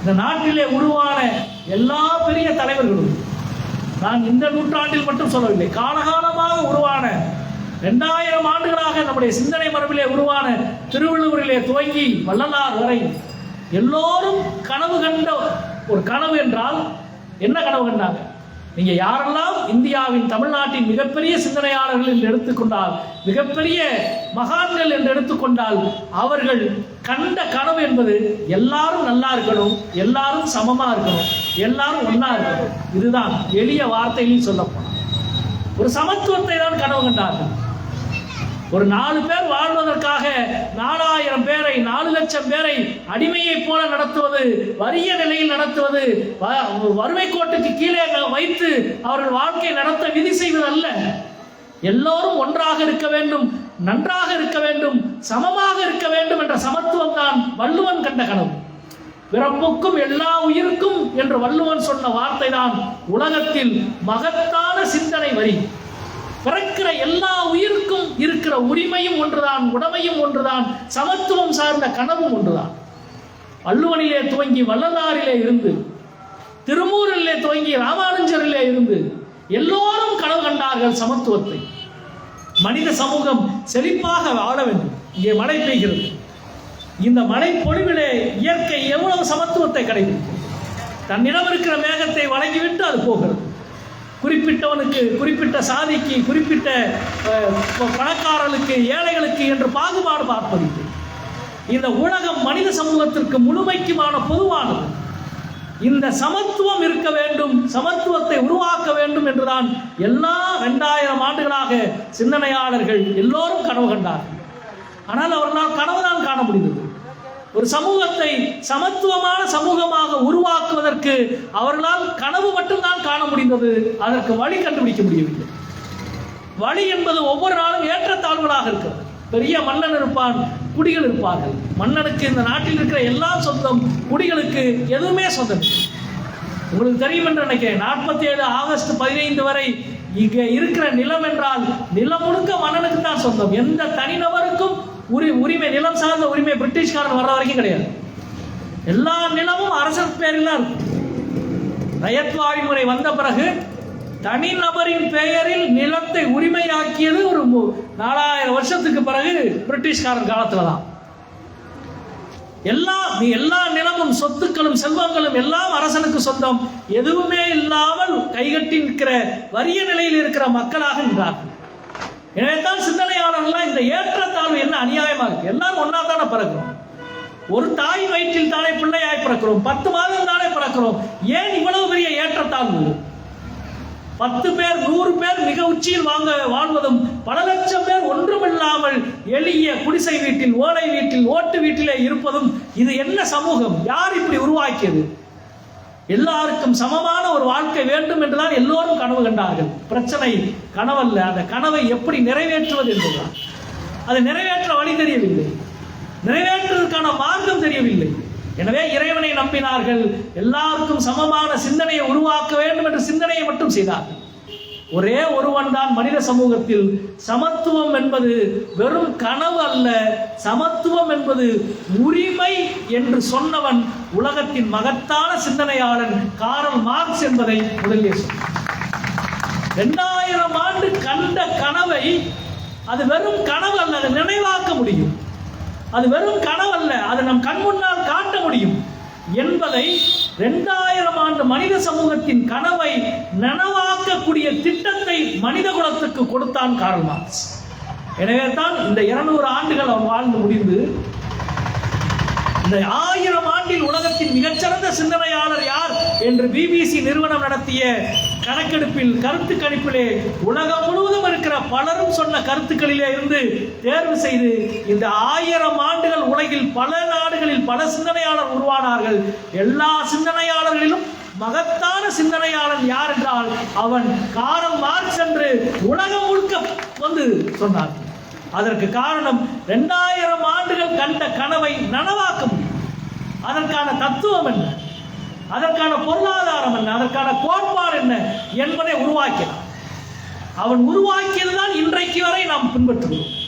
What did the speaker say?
இந்த நாட்டிலே உருவான எல்லா பெரிய தலைவர்களும் நான் இந்த நூற்றாண்டில் மட்டும் சொல்லவில்லை காலகாலமாக உருவான ரெண்டாயிரம் ஆண்டுகளாக நம்முடைய சிந்தனை மரபிலே உருவான திருவள்ளுவரிலே துவங்கி வள்ளலார் வரை எல்லோரும் கனவு கண்ட ஒரு கனவு என்றால் என்ன கனவு கண்டாங்க நீங்க யாரெல்லாம் இந்தியாவின் தமிழ்நாட்டின் மிகப்பெரிய சிந்தனையாளர்கள் என்று எடுத்துக்கொண்டால் மிகப்பெரிய மகான்கள் என்று எடுத்துக்கொண்டால் அவர்கள் கண்ட கனவு என்பது எல்லாரும் நல்லா இருக்கணும் எல்லாரும் சமமா இருக்கணும் எல்லாரும் ஒண்ணா இருக்கணும். இதுதான் எளிய வார்த்தையில் சொல்லப்போனால். ஒரு சமத்துவத்தை தான் கனவு கண்டார்கள். ஒரு நாலு பேர் வாழ்வதற்காக நாலாயிரம் பேரை நாலு லட்சம் பேரை அடிமையைப் போல நடத்துவது வறிய நிலையில் நடத்துவது வ- வறுமை கோட்டுக்கு கீழே வைத்து அவர்கள் வாழ்க்கை நடத்த விதி செய்வது அல்ல எல்லோரும் ஒன்றாக இருக்க வேண்டும் நன்றாக இருக்க வேண்டும் சமமாக இருக்க வேண்டும் என்ற சமத்துவம் தான் வள்ளுவன் கண்ட கனவு. பிறப்புக்கும் எல்லா உயிருக்கும் என்று வள்ளுவன் சொன்ன வார்த்தை தான் உலகத்தில் மகத்தான சிந்தனை வரி. பிறக்கிற எல்லா உயிருக்கும் இருக்கிற உரிமையும் ஒன்றுதான் உடமையும் ஒன்றுதான் சமத்துவம் சார்ந்த கனவும் ஒன்றுதான். வள்ளுவனிலே துவங்கி வல்லதாரிலே இருந்து திருமூரிலே துவங்கி ராமானுஜரிலே இருந்து எல்லோரும் கனவு கண்டார்கள் சமத்துவத்தை. மனித சமூகம் செழிப்பாக வாழ வேண்டும். இங்கே மழை பெய்கிறது. இந்த மழை பொழிவிலே இயற்கை எவ்வளவு சமத்துவத்தை கடைபிடிக்கும்? தன்னிடம் இருக்கிற மேகத்தை வழங்கிவிட்டு அது போகிறது. குறிப்பிட்டவனுக்கு குறிப்பிட்ட சாதிக்கு குறிப்பிட்ட பணக்காரர்களுக்கு ஏழைகளுக்கு என்று பாகுபாடு பார்ப்பதில்லை. இந்த உலகம் மனித சமூகத்திற்கு முழுமைக்குமான பொதுவானது. இந்த சமத்துவம் இருக்க வேண்டும் சமத்துவத்தை உருவாக்க வேண்டும் என்றுதான் எல்லா ரெண்டாயிரம் ஆண்டுகளாக சிந்தனையாளர்கள் எல்லோரும் கனவு கண்டார்கள். ஆனால் அவர்களால் கனவுதான் காண முடிந்தது. ஒரு சமூகத்தை சமத்துவமான சமூகமாக உருவாக்குவதற்கு அவர்களால் கனவு மட்டும்தான் காண முடிந்தது. அதற்கு வழி கண்டுபிடிக்க முடியவில்லை. வழி என்பது ஒவ்வொரு நாளும் ஏற்றத்தாழ்வுகளாக இருக்கிறது. பெரிய மன்னன் இருப்பான் குடிகள் இருப்பார்கள். மன்னனுக்கு இந்த நாட்டில் இருக்கிற எல்லா சொந்தம் குடிகளுக்கு எதுவுமே சொந்தம் இல்லை. உங்களுக்கு தெரியும் என்று நினைக்கிறேன். நாற்பத்தி ஏழு ஆகஸ்ட் பதினைந்து வரை இங்கே இருக்கிற நிலம் என்றால் நிலம் முழுக்க மன்னனுக்கு தான் சொந்தம். எந்த உரி உரிமை நிலம் சார்ந்த உரிமை பிரிட்டிஷ்காரன் வர்ற வரைக்கும் கிடையாது. எல்லா நிலமும் அரசு பேரில் தான் இருக்கும். ரயத்வாழி வந்த பிறகு தனிநபரின் பெயரில் நிலத்தை உரிமையாக்கியது ஒரு மு- நாலாயிரம் வருஷத்துக்கு பிறகு பிரிட்டிஷ்காரன் காலத்துல தான். எல்லா எல்லா நிலமும் சொத்துக்களும் செல்வங்களும் எல்லாம் அரசனுக்கு சொந்தம். எதுவுமே இல்லாமல் கைகட்டி நிற்கிற வறிய நிலையில் இருக்கிற மக்களாக நின்றார்கள். எனவே சிந்தனையாளர்கள்லாம் இந்த ஏற்றத்தாழ்வு என்ன அநியாயமா இருக்கு? எல்லாரும் ஒன்னா தானே பிறக்கிறோம். ஒரு தாய் வயிற்றில் தானே பிள்ளையாய் பிறக்கிறோம். பத்து மாதம் தானே பிறக்கிறோம். ஏன் இவ்வளவு பெரிய ஏற்றத்தாழ்வு? பத்து பேர் நூறு பேர் மிக உச்சியில் வாங்க வாழ்வதும் பல லட்சம் பேர் ஒன்றுமில்லாமல் எளிய குடிசை வீட்டில் ஓலை வீட்டில் ஓட்டு வீட்டிலே இருப்பதும் இது என்ன சமூகம்? யார் இப்படி உருவாக்கியது? எல்லாருக்கும் சமமான ஒரு வாழ்க்கை வேண்டும் என்றுதான் எல்லோரும் கனவு கண்டார்கள். பிரச்சனை கனவல்ல. அந்த கனவை எப்படி நிறைவேற்றுவது என்பதுதான். அதை நிறைவேற்ற வழி தெரியவில்லை. நிறைவேற்றுவதற்கான மார்க்கம் தெரியவில்லை. எனவே இறைவனை நம்பினார்கள். எல்லாருக்கும் சமமான சிந்தனையை உருவாக்க வேண்டும் என்ற சிந்தனையை மட்டும் செய்தார்கள். ஒரே ஒருவன் தான் மனித சமூகத்தில் சமத்துவம் என்பது வெறும் கனவு அல்ல. சமத்துவம் என்பது உரிமை என்று சொன்னவன் உலகத்தின் மகத்தான சிந்தனையாளன் காரல் மார்க்ஸ் என்பதை முதலிலே சொன்னார் ரெண்டாயிரம் ஆண்டு கண்ட கனவை அது வெறும் கனவு அல்ல அதை நினைவாக்க முடியும். அது வெறும் கனவு அல்ல அதை நம் கண் முன்னால் காட்ட முடியும். என்பதை ரெண்டாயிரம் ஆண்டு மனித சமூகத்தின் கனவை நனவாக்கக்கூடிய திட்டத்தை மனித குலத்துக்கு கொடுத்தான் காரல் மார்க்ஸ். எனவே தான் இந்த இருநூறு ஆண்டுகள் அவன் வாழ்ந்து முடிந்து இந்த ஆயிரம் ஆண்டில் உலகத்தின் மிகச்சிறந்த சிந்தனையாளர் யார் என்று பிபிசி நிறுவனம் நடத்திய கணக்கெடுப்பில் கருத்து கணிப்பிலே உலகம் முழுவதும் இருக்கிற பலரும் சொன்ன கருத்துக்களிலே இருந்து தேர்வு செய்து இந்த ஆயிரம் ஆண்டுகள் உலகில் பல நாடுகளில் பல சிந்தனையாளர் உருவானார்கள். எல்லா சிந்தனையாளர்களிலும் மகத்தான சிந்தனையாளன் யார் என்றால் அவன் காரம் மார்க்ஸ் என்று உலகம் முழுக்க வந்து சொன்னார். அதற்கு காரணம் ரெண்டாயிரம் ஆண்டுகள் கண்ட கனவை நனவாக்க முடியும் அதற்கான தத்துவம் என்ன? அதற்கான பொருளாதாரம் என்ன? அதற்கான கோட்பாடு என்ன? என்பதை உருவாக்கினான். அவன் உருவாக்கியதுதான் இன்றைக்கு வரை நாம் பின்பற்றுகிறோம்.